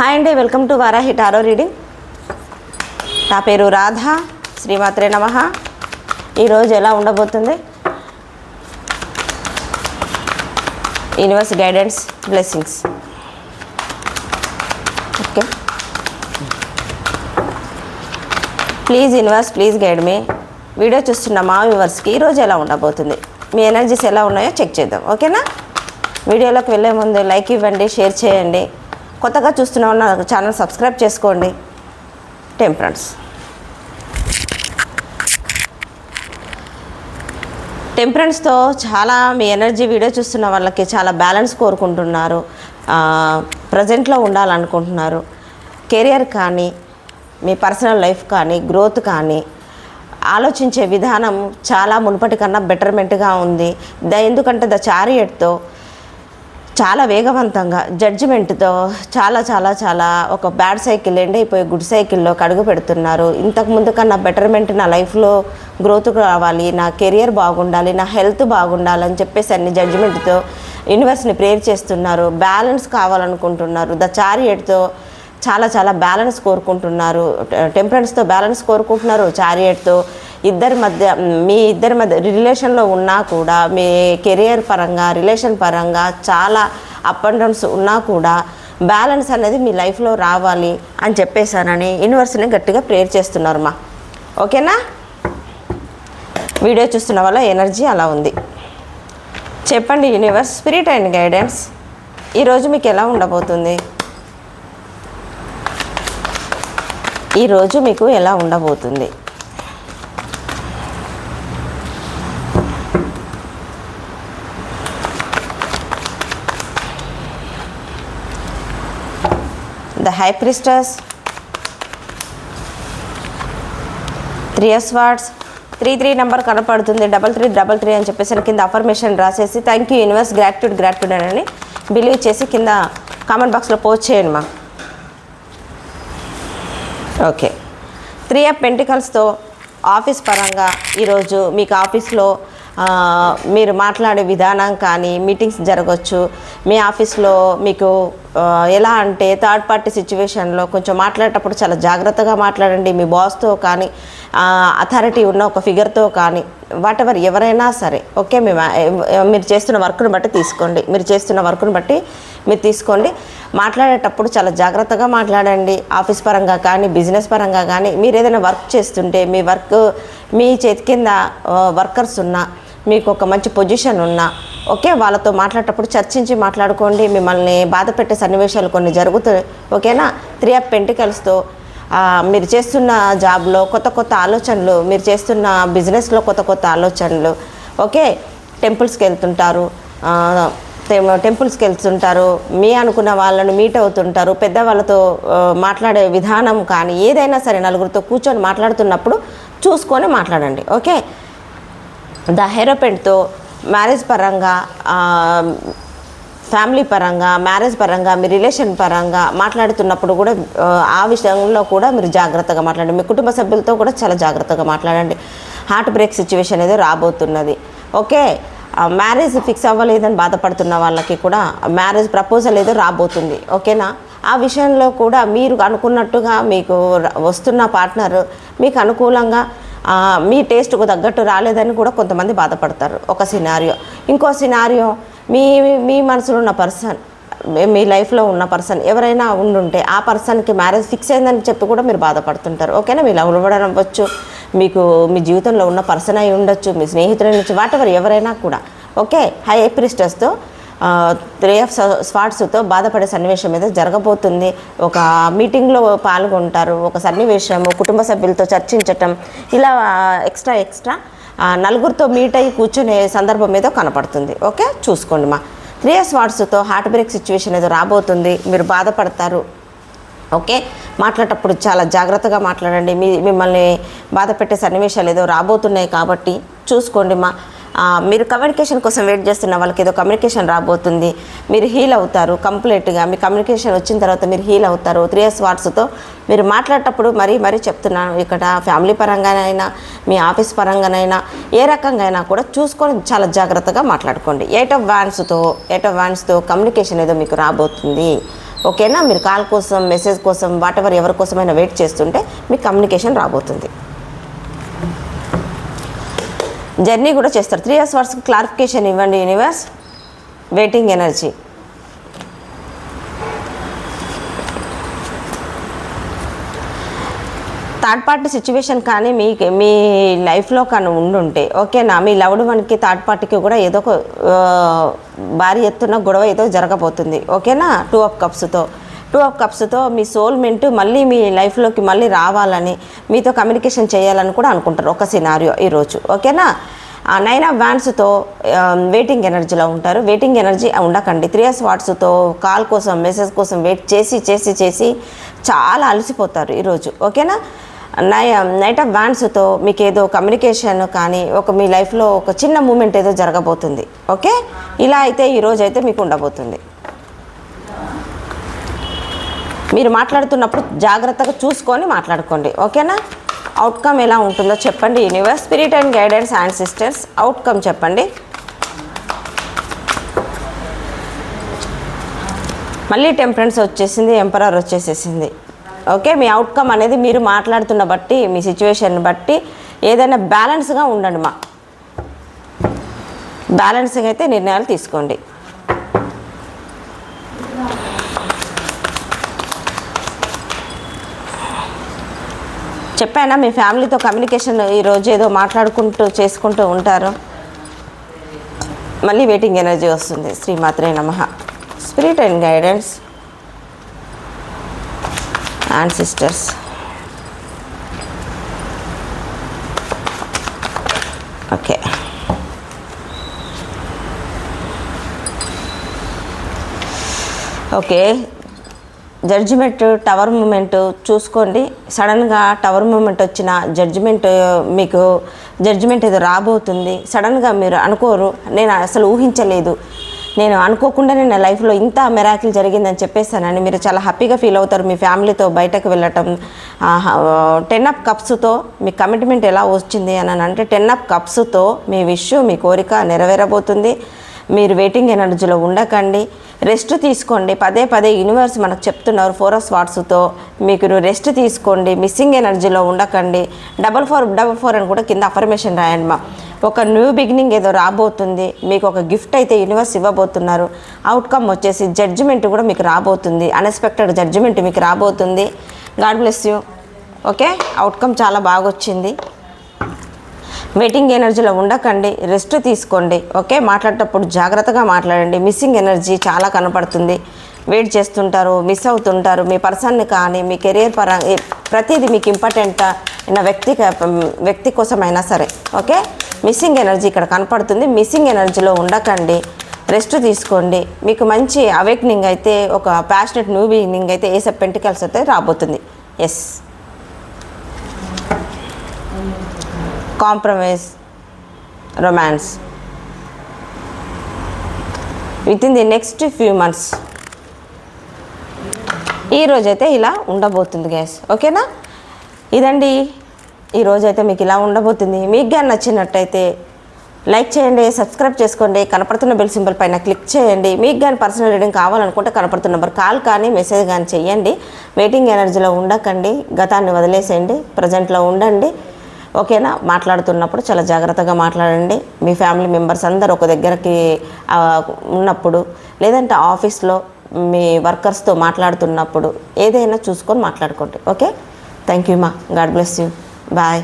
Hi అండి welcome to Varahi tarot reading. నా పేరు రాధ శ్రీమాత్రే నమ. ఈరోజు ఎలా ఉండబోతుంది? Universe guidance blessings okay please universe please guide me video చూస్తున్న మా వ్యూవర్స్కి ఈరోజు ఎలా ఉండబోతుంది? మీ ఎనర్జీస్ ఎలా ఉన్నాయో చెక్ చేద్దాం. ఓకేనా వీడియోలోకి వెళ్ళే ముందు లైక్ ఇవ్వండి షేర్ చేయండి. కొత్తగా చూస్తున్న ఉన్న ఛానల్ సబ్స్క్రైబ్ చేసుకోండి. టెంపరెన్స్ టెంపరెన్స్తో చాలా మీ ఎనర్జీ వీడియో చూస్తున్న వాళ్ళకి చాలా బ్యాలెన్స్ కోరుకుంటున్నారు. ప్రజెంట్లో ఉండాలనుకుంటున్నారు. కెరియర్ కానీ మీ పర్సనల్ లైఫ్ కానీ గ్రోత్ కానీ ఆలోచించే విధానం చాలా మునుపటి కన్నా బెటర్మెంట్గా ఉంది. ద ఎందుకంటే ద చారియట్తో చాలా వేగవంతంగా జడ్జిమెంట్తో చాలా చాలా చాలా ఒక బ్యాడ్ సైకిల్ ఎండ్ అయిపోయి గుడ్ సైకిల్లో కడుగు పెడుతున్నారు. ఇంతకు ముందు కన్నా బెటర్మెంట్ నా లైఫ్లో గ్రోత్ రావాలి నా కెరియర్ బాగుండాలి నా హెల్త్ బాగుండాలి అని చెప్పేసి అన్ని జడ్జిమెంట్తో యూనివర్స్ని ప్రేర్ చేస్తున్నారు. బ్యాలెన్స్ కావాలనుకుంటున్నారు. ద చారియట్తో చాలా చాలా బ్యాలెన్స్ కోరుకుంటున్నారు. టెంపరెన్స్తో బ్యాలెన్స్ కోరుకుంటున్నారు. చారియట్తో ఇద్దరి మధ్య మీ ఇద్దరి మధ్య రిలేషన్లో ఉన్నా కూడా మీ కెరియర్ పరంగా రిలేషన్ పరంగా చాలా అప్ అండ్ డౌన్స్ ఉన్నా కూడా బ్యాలెన్స్ అనేది మీ లైఫ్లో రావాలి అని చెప్పేశానని యూనివర్స్ని గట్టిగా ప్రేయర్ చేస్తున్నారు మా. ఓకేనా? వీడియో చూస్తున్న వల్ల ఎనర్జీ అలా ఉంది. చెప్పండి యూనివర్స్ స్పిరిట్ అండ్ గైడెన్స్ ఈరోజు మీకు ఎలా ఉండబోతుంది? ఈరోజు మీకు ఎలా ఉండబోతుంది? The high priestess three swords three three number కనపడుతుంది. డబల్ త్రీ డబల్ త్రీ అని చెప్పేసి కింద అఫర్మేషన్ రాసేసి thank you universe gratitude gratitude అని బిలీవ్ చేసి కింద కామెంట్ బాక్స్లో పోస్ట్ చేయండి మా. ఓకే త్రీ ఆఫ్ పెంటికల్స్తో ఆఫీస్ పరంగా ఈరోజు మీకు ఆఫీస్లో మీరు మాట్లాడే విధానం కానీ మీటింగ్స్ జరగవచ్చు మీ ఆఫీస్లో మీకు ఎలా అంటే థర్డ్ పార్టీ సిచ్యువేషన్లో కొంచెం మాట్లాడేటప్పుడు చాలా జాగ్రత్తగా మాట్లాడండి మీ బాస్తో కానీ అథారిటీ ఉన్న ఒక ఫిగర్తో కానీ వాట్ ఎవర్ ఎవరైనా సరే ఓకే మేము మీరు చేస్తున్న వర్క్ను బట్టి తీసుకోండి. మీరు చేస్తున్న వర్క్ను బట్టి మీరు తీసుకోండి. మాట్లాడేటప్పుడు చాలా జాగ్రత్తగా మాట్లాడండి. ఆఫీస్ పరంగా కానీ బిజినెస్ పరంగా కానీ మీరు ఏదైనా వర్క్ చేస్తుంటే మీ వర్క్ మీ చేతి కింద వర్కర్స్ ఉన్నా మీకు ఒక మంచి పొజిషన్ ఉన్నా ఓకే వాళ్ళతో మాట్లాడేటప్పుడు చర్చించి మాట్లాడుకోండి మిమ్మల్ని బాధ పెట్టే సన్నివేశాలు కొన్ని జరుగుతాయి ఓకేనా? త్రీ ఆఫ్ పెంటికల్స్తో మీరు చేస్తున్న జాబ్లో కొత్త కొత్త ఆలోచనలు మీరు చేస్తున్న బిజినెస్లో కొత్త కొత్త ఆలోచనలు ఓకే? టెంపుల్స్కి వెళ్తుంటారు టెంపుల్స్కి వెళ్తుంటారు మీ అనుకున్న వాళ్ళను మీట్ అవుతుంటారు పెద్దవాళ్ళతో మాట్లాడే విధానం కానీ ఏదైనా సరే నలుగురితో కూర్చొని మాట్లాడుతున్నప్పుడు చూసుకొని మాట్లాడండి ఓకే? ద హెరోపెంట్తో మ్యారేజ్ పరంగా ఫ్యామిలీ పరంగా మ్యారేజ్ పరంగా మీ రిలేషన్ పరంగా మాట్లాడుతున్నప్పుడు కూడా ఆ, విషయంలో కూడా మీరు జాగ్రత్తగా మాట్లాడండి. మీ కుటుంబ సభ్యులతో కూడా చాలా జాగ్రత్తగా మాట్లాడండి. హార్ట్ బ్రేక్ సిచ్యువేషన్ ఏదో రాబోతున్నది. ఓకే మ్యారేజ్ ఫిక్స్ అవ్వలేదని బాధపడుతున్న వాళ్ళకి కూడా మ్యారేజ్ ప్రపోజల్ ఏదో రాబోతుంది. ఓకేనా? ఆ విషయంలో కూడా మీరు అనుకున్నట్టుగా మీకు వస్తున్న పార్ట్నర్ మీకు అనుకూలంగా మీ టేస్ట్కు తగ్గట్టు రాలేదని కూడా కొంతమంది బాధపడతారు. ఒక సినారియో ఇంకో సినారియో మీ మీ మనసులో ఉన్న పర్సన్ మీ లైఫ్లో ఉన్న పర్సన్ ఎవరైనా ఉండుంటే ఆ పర్సన్కి మ్యారేజ్ ఫిక్స్ అయిందని చెప్పి కూడా మీరు బాధపడుతుంటారు. ఓకేనా మీ లవ్ ఇవ్వడం అవ్వచ్చు మీకు మీ జీవితంలో ఉన్న పర్సన్ అయి ఉండొచ్చు. మీ స్నేహితుల నుంచి వాటెవర్ ఎవరైనా కూడా. ఓకే హై ప్రిస్టర్స్తో త్రీ ఆఫ్ స్పాట్స్తో బాధపడే సన్నివేశం మీద జరగబోతుంది. ఒక మీటింగ్లో పాల్గొంటారు ఒక సన్నివేశం కుటుంబ సభ్యులతో చర్చించటం ఇలా ఎక్స్ట్రా ఎక్స్ట్రా నలుగురితో మీట్ అయ్యి కూర్చునే సందర్భం ఏదో కనపడుతుంది. ఓకే? చూసుకోండి మా. త్రీ ఆఫ్ వాట్స్తో హార్ట్ బ్రేక్ సిచ్యువేషన్ ఏదో రాబోతుంది. మీరు బాధపడతారు. ఓకే? మాట్లాడేటప్పుడు చాలా జాగ్రత్తగా మాట్లాడండి. మీ మిమ్మల్ని బాధ పెట్టే సన్నివేశాలు ఏదో రాబోతున్నాయి కాబట్టి చూసుకోండి మా. మీరు కమ్యూనికేషన్ కోసం వెయిట్ చేస్తున్న వాళ్ళకి ఏదో కమ్యూనికేషన్ రాబోతుంది. మీరు హీల్ అవుతారు కంప్లీట్గా మీ కమ్యూనికేషన్ వచ్చిన తర్వాత మీరు హీల్ అవుతారు. త్రీ ఎస్ వాట్స్తో మీరు మాట్లాడేటప్పుడు మరీ మరీ చెప్తున్నాను. ఇక్కడ ఫ్యామిలీ పరంగానైనా మీ ఆఫీస్ పరంగానైనా ఏ రకంగా అయినా కూడా చూసుకొని చాలా జాగ్రత్తగా మాట్లాడుకోండి. ఎయిట్ ఆఫ్ వ్యాన్స్తో ఎయిట్ ఆఫ్ వ్యాన్స్తో కమ్యూనికేషన్ ఏదో మీకు రాబోతుంది. ఓకేనా మీరు కాల్ కోసం మెసేజ్ కోసం వాట్ ఎవర్ ఎవరి కోసమైనా వెయిట్ చేస్తుంటే మీకు కమ్యూనికేషన్ రాబోతుంది. జర్నీ కూడా చేస్తారు. త్రీ ఇయర్స్ వర్స్కి క్లారిఫికేషన్ ఇవ్వండి universe waiting energy third party situation కానీ మీ మీ లైఫ్లో కానీ ఉండుంటే ఓకేనా మీ లవ్డ్ వన్కి థర్డ్ పార్టీకి కూడా ఏదో ఒక భారీ ఎత్తున గొడవ ఏదో జరగబోతుంది ఓకేనా టూ ఆఫ్ కప్స్తో టూ ఆఫ్ కప్స్తో మీ సోల్మెంట్ మళ్ళీ మీ లైఫ్లోకి మళ్ళీ రావాలని మీతో కమ్యూనికేషన్ చేయాలని కూడా అనుకుంటారు ఒక సినారియో ఈరోజు ఓకేనా? నైన్ ఆఫ్ వ్యాన్స్తో వెయిటింగ్ ఎనర్జీలో ఉంటారు. వెయిటింగ్ ఎనర్జీ ఉండకండి. త్రీ ఇయర్స్ వాట్స్తో కాల్ కోసం మెసేజ్ కోసం వెయిట్ చేసి చేసి చేసి చాలా అలసిపోతారు ఈరోజు ఓకేనా? నై నైట్ ఆఫ్ వ్యాన్స్తో మీకు ఏదో కమ్యూనికేషన్ కానీ ఒక మీ లైఫ్లో ఒక చిన్న మూమెంట్ ఏదో జరగబోతుంది. ఓకే? ఇలా అయితే ఈరోజు అయితే మీకు ఉండబోతుంది. మీరు మాట్లాడుతున్నప్పుడు జాగ్రత్తగా చూసుకొని మాట్లాడుకోండి. ఓకేనా? అవుట్కమ్ ఎలా ఉంటుందో చెప్పండి. Universe spirit and guidance and sisters outcome చెప్పండి. మళ్ళీ టెంపరెన్స్ వచ్చేసింది ఎంపరర్ వచ్చేసేసింది. ఓకే? మీ అవుట్కమ్ అనేది మీరు మాట్లాడుతున్న బట్టి మీ సిచ్యువేషన్ బట్టి ఏదైనా బ్యాలెన్స్గా ఉండండి మా. బ్యాలెన్స్గా అయితే నిర్ణయాలు తీసుకోండి. చెప్పానా? మీ ఫ్యామిలీతో కమ్యూనికేషన్ ఈరోజు ఏదో మాట్లాడుకుంటూ చేసుకుంటూ ఉంటారు. మళ్ళీ వెయిటింగ్ ఎనర్జీ వస్తుంది. శ్రీమాత్రే నమ. Spirit and guidance. And sisters. Okay. Okay. Judgement tower moment చూసుకోండి. సడన్గా టవర్ మూమెంట్ వచ్చిన జడ్జిమెంట్ మీకు జడ్జిమెంట్ ఏదో రాబోతుంది. సడన్గా మీరు అనుకోరు నేను అసలు ఊహించలేదు. నేను అనుకోకుండానే నా లైఫ్లో ఇంత మెరాకిల్ జరిగిందని చెప్పేసానని మీరు చాలా హ్యాపీగా ఫీల్ అవుతారు మీ ఫ్యామిలీతో బయటకు వెళ్ళటం. టెన్ అప్ కప్స్తో మీ కమిట్మెంట్ ఎలా వచ్చింది అని అంటే టెన్ అప్ కప్స్తో మీ విష్ మీ కోరిక నెరవేరబోతుంది. మీరు వెయిటింగ్ ఎనర్జీలో ఉండకండి. రెస్ట్ తీసుకోండి. పదే పదే యూనివర్స్ మనకు చెప్తున్నారు ఫోరస్ వాట్స్తో. మీకు రెస్ట్ తీసుకోండి. మిస్సింగ్ ఎనర్జీలో ఉండకండి. డబల్ ఫోర్ డబల్ ఫోర్ అని కూడా కింద అఫర్మేషన్ రాయండి మా. ఒక న్యూ బిగినింగ్ ఏదో రాబోతుంది. మీకు ఒక గిఫ్ట్ అయితే యూనివర్స్ ఇవ్వబోతున్నారు. అవుట్కమ్ వచ్చేసి జడ్జిమెంట్ కూడా మీకు రాబోతుంది. అన్ఎక్స్పెక్టెడ్ జడ్జిమెంట్ మీకు రాబోతుంది. God bless you okay outcome చాలా బాగా వచ్చింది వెయిటింగ్ ఎనర్జీలో ఉండకండి రెస్ట్ తీసుకోండి ఓకే? మాట్లాడేటప్పుడు జాగ్రత్తగా మాట్లాడండి. మిస్సింగ్ ఎనర్జీ చాలా కనపడుతుంది. వెయిట్ చేస్తుంటారు మిస్ అవుతుంటారు. మీ పర్సన్ని కానీ మీ కెరియర్ పర ప్రతిదీ మీకు ఇంపార్టెంట్ అయిన వ్యక్తి వ్యక్తి కోసమైనా సరే ఓకే? మిస్సింగ్ ఎనర్జీ ఇక్కడ కనపడుతుంది. మిస్సింగ్ ఎనర్జీలో ఉండకండి రెస్ట్ తీసుకోండి. మీకు మంచి అవేక్నింగ్ అయితే ఒక ప్యాషనెట్ న్యూ బిగినింగ్ అయితే ఏసప్ పెంటికల్స్ అయితే రాబోతుంది. Yes. Compromise romance with in the next few months ఈ రోజైతే ఇలా ఉండబోతుంది గ్యాస్ ఓకేనా? ఇదండి. ఈ రోజైతే మీకు ఇలా ఉండబోతుంది. మీకు కానీ నచ్చినట్టయితే లైక్ చేయండి సబ్స్క్రైబ్ చేసుకోండి కనపడుతున్న బెల్ సింబల్ పైన క్లిక్ చేయండి. మీకు కానీ పర్సనల్ రీడింగ్ కావాలనుకుంటే కనపడుతున్న నెంబర్ కాల్ కానీ మెసేజ్ కానీ చేయండి. వెయిటింగ్ ఎనర్జీలో ఉండకండి. గతాన్ని వదిలేసేయండి. ప్రజెంట్లో ఉండండి. ఓకేనా? మాట్లాడుతున్నప్పుడు చాలా జాగ్రత్తగా మాట్లాడండి. మీ ఫ్యామిలీ మెంబర్స్ అందరు ఒక దగ్గరికి ఉన్నప్పుడు లేదంటే ఆఫీస్లో మీ వర్కర్స్తో మాట్లాడుతున్నప్పుడు ఏదైనా చూసుకొని మాట్లాడుకోండి. ఓకే? థ్యాంక్ యూ మా. God bless you. బాయ్.